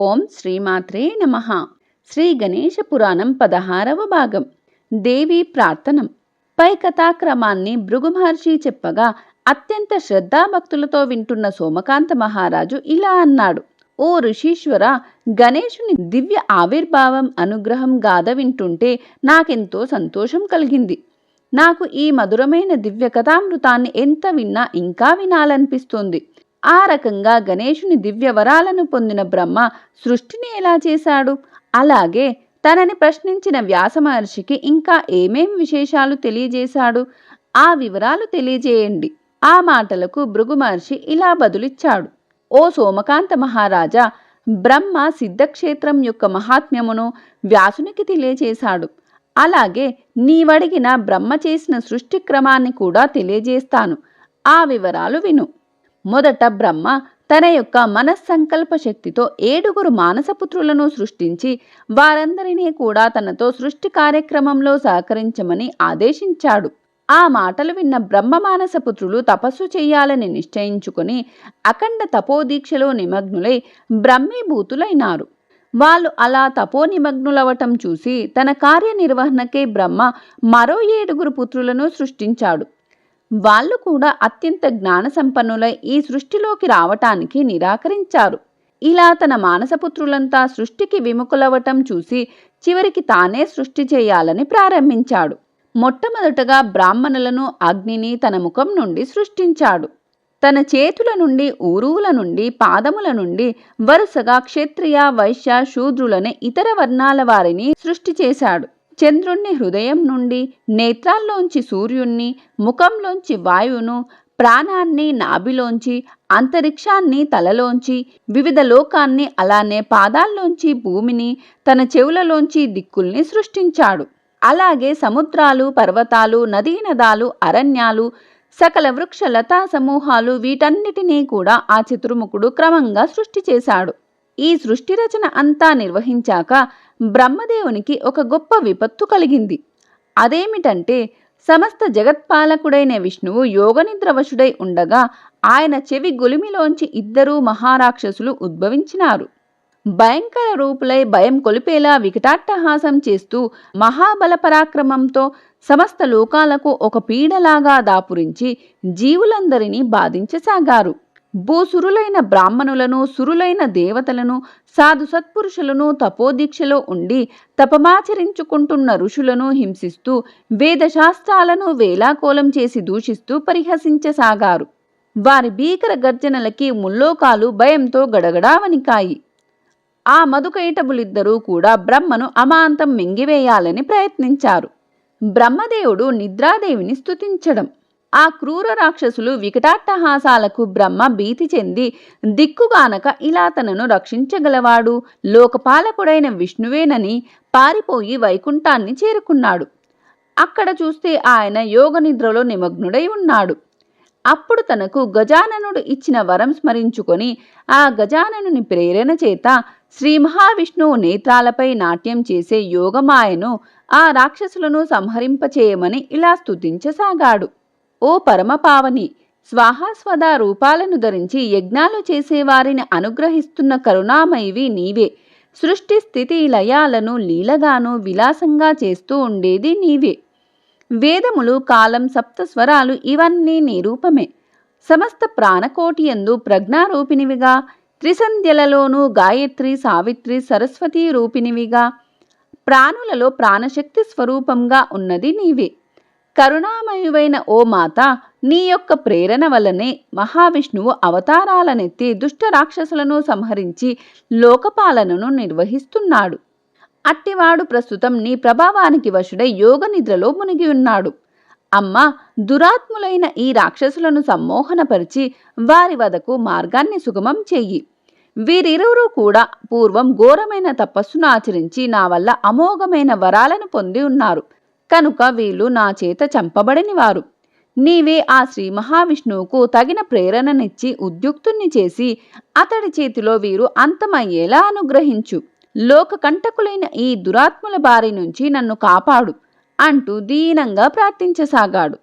ఓం శ్రీమాత్రే నమ. శ్రీ గణేశ పురాణం పదహారవ భాగం. దేవి ప్రార్థనం. పై కథాక్రమాన్ని భృగు మహర్షి చెప్పగా అత్యంత శ్రద్ధాభక్తులతో వింటున్న సోమకాంత మహారాజు ఇలా అన్నాడు. ఓ ఋషీశ్వర గణేశుని దివ్య ఆవిర్భావం అనుగ్రహం గాథ వింటుంటే నాకెంతో సంతోషం కలిగింది. నాకు ఈ మధురమైన దివ్య కథామృతాన్ని ఎంత విన్నా ఇంకా వినాలనిపిస్తుంది. ఆ రకంగా గణేశుని దివ్య వరాలను పొందిన బ్రహ్మ సృష్టిని ఎలా చేశాడు? అలాగే తనని ప్రశ్నించిన వ్యాస మహర్షికి ఇంకా ఏమేం విశేషాలు తెలియజేశాడు? ఆ వివరాలు తెలియజేయండి. ఆ మాటలకు భృగు మహర్షి ఇలా బదులిచ్చాడు. ఓ సోమకాంత మహారాజా బ్రహ్మ సిద్ధక్షేత్రం యొక్క మహాత్మ్యమును వ్యాసునికి తెలియజేశాడు. అలాగే నీవడిగిన బ్రహ్మ చేసిన సృష్టి క్రమాన్ని కూడా తెలియజేస్తాను. ఆ వివరాలు విను. మొదట బ్రహ్మ తన యొక్క మనస్సంకల్ప శక్తితో ఏడుగురు మానసపుత్రులను సృష్టించి వారందరినీ కూడా తనతో సృష్టి కార్యక్రమంలో సహకరించమని ఆదేశించాడు. ఆ మాటలు విన్న బ్రహ్మమానసపుత్రులు తపస్సు చేయాలని నిశ్చయించుకుని అఖండ తపోదీక్షలో నిమగ్నులై బ్రహ్మీభూతులైనారు. వాళ్ళు అలా తపోనిమగ్నులవటం చూసి తన కార్యనిర్వహణకే బ్రహ్మ మరో ఏడుగురు పుత్రులను సృష్టించాడు. వాళ్ళు కూడా అత్యంత జ్ఞాన సంపన్నులై ఈ సృష్టిలోకి రావటానికి నిరాకరించారు. ఇలా తన మానసపుత్రులంతా సృష్టికి విముఖులవటం చూసి చివరికి తానే సృష్టి చేయాలని ప్రారంభించాడు. మొట్టమొదటగా బ్రాహ్మణులను అగ్నిని తన ముఖం నుండి సృష్టించాడు. తన చేతుల నుండి ఊరువుల నుండి పాదముల నుండి వరుసగా క్షత్రియ వైశ్య శూద్రులని ఇతర వర్ణాల వారిని సృష్టి చేశాడు. చంద్రుణ్ణి హృదయం నుండి నేత్రాల్లోంచి సూర్యుణ్ణి ముఖంలోంచి వాయువును ప్రాణాన్ని నాభిలోంచి అంతరిక్షాన్ని తలలోంచి వివిధ లోకాన్ని అలానే పాదాల్లోంచి భూమిని తన చెవులలోంచి దిక్కుల్ని సృష్టించాడు. అలాగే సముద్రాలు పర్వతాలు నదీనదాలు అరణ్యాలు సకల వృక్ష లతా సమూహాలు వీటన్నిటినీ కూడా ఆ చతుర్ముఖుడు క్రమంగా సృష్టి చేశాడు. ఈ సృష్టి రచన అంతా నిర్వహించాక బ్రహ్మదేవునికి ఒక గొప్ప విపత్తు కలిగింది. అదేమిటంటే సమస్త జగత్పాలకుడైన విష్ణువు యోగనిద్రవశుడై ఉండగా ఆయన చెవి గొలిమిలోంచి ఇద్దరూ మహారాక్షసులు ఉద్భవించినారు. భయంకర రూపులై భయం కొలిపేలా వికటాట్టహాసం చేస్తూ మహాబల పరాక్రమంతో సమస్త లోకాలకు ఒక పీడలాగా దాపురించి జీవులందరినీ బాధించసాగారు. భూసురులైన బ్రాహ్మణులను సురులైన దేవతలను సాధు సత్పురుషులను తపోదీక్షలో ఉండి తపమాచరించుకుంటున్న ఋషులను హింసిస్తూ వేదశాస్త్రాలను వేలాకోలం చేసి దూషిస్తూ పరిహసించసాగారు. వారి భీకర గర్జనలకి ముల్లోకాలు భయంతో గడగడా వణికాయి ఆ మధుకైటబులిద్దరూ కూడా బ్రహ్మను అమాంతం మింగివేయాలని ప్రయత్నించారు. బ్రహ్మదేవుడు నిద్రాదేవిని స్తుతించడం. ఆ క్రూర రాక్షసులు వికటాట్టహాసాలకు బ్రహ్మ భీతి చెంది దిక్కుగానక ఇలా తనను రక్షించగలవాడు. లోకపాలకుడైన విష్ణువేనని పారిపోయి వైకుంఠాన్ని చేరుకున్నాడు. అక్కడ చూస్తే ఆయన యోగ నిద్రలో నిమగ్నుడై ఉన్నాడు. అప్పుడు తనకు గజాననుడు ఇచ్చిన వరం స్మరించుకొని ఆ గజాననుని ప్రేరణ చేత శ్రీ మహావిష్ణువు నేత్రాలపై నాట్యం చేసే యోగమాయను ఆ రాక్షసులను సంహరింపచేయమని ఇలా స్తుతించసాగాడు. ఓ పరమపావని స్వాహాస్వద రూపాలను ధరించి యజ్ఞాలు చేసేవారిని అనుగ్రహిస్తున్న కరుణామయివి నీవే. సృష్టి స్థితి లయాలను లీలగాను విలాసంగా చేస్తూ ఉండేది నీవే. వేదములు కాలం సప్తస్వరాలు ఇవన్నీ నీ రూపమే. సమస్త ప్రాణకోటి ఎందు ప్రజ్ఞారూపిణివిగా. త్రిసంధ్యలలోనూ గాయత్రి సావిత్రి సరస్వతి రూపిణివిగా. ప్రాణులలో ప్రాణశక్తి స్వరూపంగా ఉన్నది నీవే. కరుణామయువైన ఓ మాత నీ యొక్క ప్రేరణ వల్లనే మహావిష్ణువు అవతారాలనెత్తి దుష్ట రాక్షసులను సంహరించి లోకపాలనను నిర్వహిస్తున్నాడు. అట్టివాడు ప్రస్తుతం నీ ప్రభావానికి వశుడై యోగ నిద్రలో మునిగి ఉన్నాడు. అమ్మ దురాత్ములైన ఈ రాక్షసులను సమ్మోహనపరిచి వారి వదకు మార్గాన్ని సుగమం చెయ్యి. వీరిరువురు కూడా పూర్వం ఘోరమైన తపస్సును ఆచరించి నా వల్ల అమోఘమైన వరాలను పొంది ఉన్నారు. కనుక వీళ్ళు నా చేత చంపబడని వారు. నీవే ఆ శ్రీ మహావిష్ణువుకు తగిన ప్రేరణనిచ్చి ఉద్యుక్తుణ్ణి చేసి అతడి చేతిలో వీరు అంతమయ్యేలా అనుగ్రహించు. లోక కంటకులైన ఈ దురాత్ముల బారి నుంచి నన్ను కాపాడు. అంటూ దీనంగా ప్రార్థించసాగాడు.